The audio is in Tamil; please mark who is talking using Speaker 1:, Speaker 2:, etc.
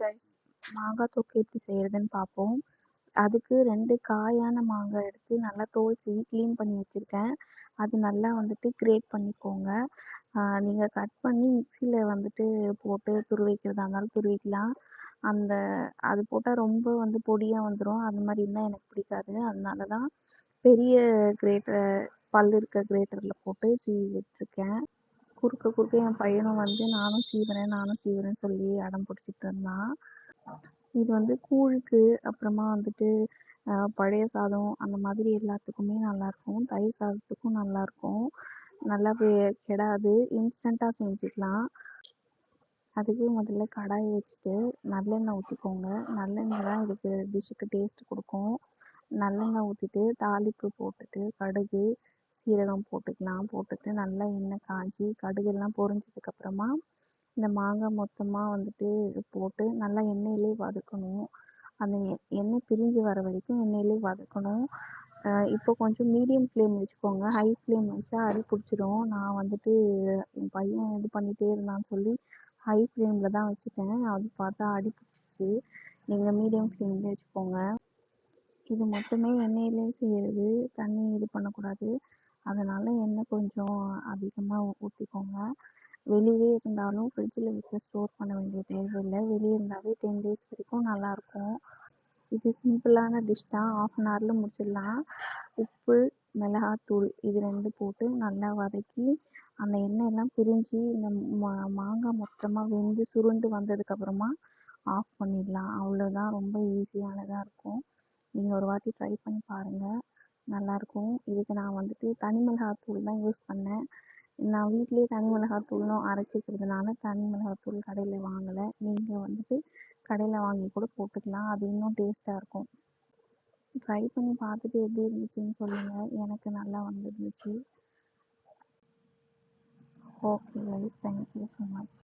Speaker 1: கைஸ் மாங்காய் தொக்கு எப்படி செய்கிறதுன்னு பார்ப்போம் அதுக்கு ரெண்டு காயான மாங்காய் எடுத்து நல்லா தோல் சீவி க்ளீன் பண்ணி வச்சுருக்கேன். அது நல்லா வந்துட்டு கிரேட் பண்ணிக்கோங்க. நீங்கள் கட் பண்ணி மிக்சியில் வந்துட்டு போட்டு துருவிக்கிறதா இருந்தாலும் துருவிக்கலாம் அந்த அது போட்டால் ரொம்ப வந்து பொடியாக வந்துடும் அந்த மாதிரி இருந்தால் எனக்கு பிடிக்காது. அதனால தான் பெரிய கிரேட்டர் பல் இருக்க கிரேட்டரில் போட்டு சீவி வச்சுருக்கேன். குறுக்க குறுக்க என் பையனும் வந்து நானும் சீவனேன் நானும் சீவுறேன்னு சொல்லி அடம் பிடிச்சிட்டு இருந்தான் இது வந்து கூழுக்கு அப்புறமா வந்துட்டு பழைய சாதம் அந்த மாதிரி எல்லாத்துக்குமே நல்லாயிருக்கும். தயிர் சாதத்துக்கும் நல்லாயிருக்கும். நல்லா கெடாது. இன்ஸ்டண்ட்டாக செஞ்சுக்கலாம். அதுக்கு முதல்ல கடாயை வச்சுட்டு நல்லெண்ணெய் ஊற்றிக்கோங்க நல்லெண்ணெய் தான் இதுக்கு டிஷ்ஷுக்கு டேஸ்ட் கொடுக்கும். நல்லெண்ணெய் ஊற்றிட்டு தாளிப்பு போட்டுட்டு கடுகு சீரகம் போட்டுக்கலாம். போட்டுட்டு நல்லா எண்ணெய் காய்ச்சி கடுகெல்லாம் பொரிஞ்சதுக்கப்புறமா இந்த மாங்காய் மொத்தமாக வந்துட்டு போட்டு நல்லா எண்ணெயிலே வதக்கணும். அந்த எண்ணெய் பிரிஞ்சு வர வரைக்கும் எண்ணெயிலே வதக்கணும். இப்போ கொஞ்சம் மீடியம் ஃப்ளேம் வச்சுக்கோங்க. ஹை ஃப்ளேம் வச்சா அடி பிடிச்சிரும். நான் வந்துட்டு என் பையன் இது பண்ணிகிட்டே இருந்தான்னு சொல்லி ஹை ஃப்ளேமில் தான் வச்சுட்டேன். அது பார்த்தா அடி பிடிச்சிச்சு நீங்கள் மீடியம் ஃப்ளேம்லேயே வச்சுக்கோங்க. இது மொத்தமே எண்ணெயிலே செய்கிறது தண்ணி இது பண்ணக்கூடாது. அதனால் எண்ணெய் கொஞ்சம் அதிகமாக ஊற்றிக்கோங்க வெளியே இருந்தாலும் ஃப்ரிட்ஜில் வைக்க ஸ்டோர் பண்ண வேண்டிய தேவையில்லை. வெளியே இருந்தாவே டென் டேஸ் வரைக்கும் நல்லாயிருக்கும். இது சிம்பிளான டிஷ் தான். ஆஃப் அன் ஹவரில் முடிச்சிடலாம். உப்பு மிளகாத்தூள் இது ரெண்டு போட்டு நல்லா வதக்கி அந்த எண்ணெயெல்லாம் பிரிஞ்சு இந்த மா மாங்காய் மொத்தமாக வெந்து சுருண்டு வந்ததுக்கப்புறமா ஆஃப் பண்ணிடலாம். அவ்வளோதான் ரொம்ப ஈஸியானதாக இருக்கும். நீங்கள் ஒரு வாட்டி ட்ரை பண்ணி பாருங்கள் நல்லாயிருக்கும் இதுக்கு நான் வந்துட்டு தனி மிளகாத்தூள் தான் யூஸ் பண்ணேன். நான் வீட்டிலேயே தனி மிளகாத்தூளும் அரைச்சிக்கிறதுனால தனி மிளகாத்தூள் கடையில் வாங்கலை. நீங்கள் வந்துட்டு கடையில் வாங்கி கூட போட்டுக்கலாம். அது இன்னும் டேஸ்ட்டாக இருக்கும். ட்ரை பண்ணி பார்த்துட்டு எப்படி இருந்துச்சுன்னு சொல்லுங்கள் எனக்கு நல்லா வந்துருந்துச்சு. Okay guys thank you so much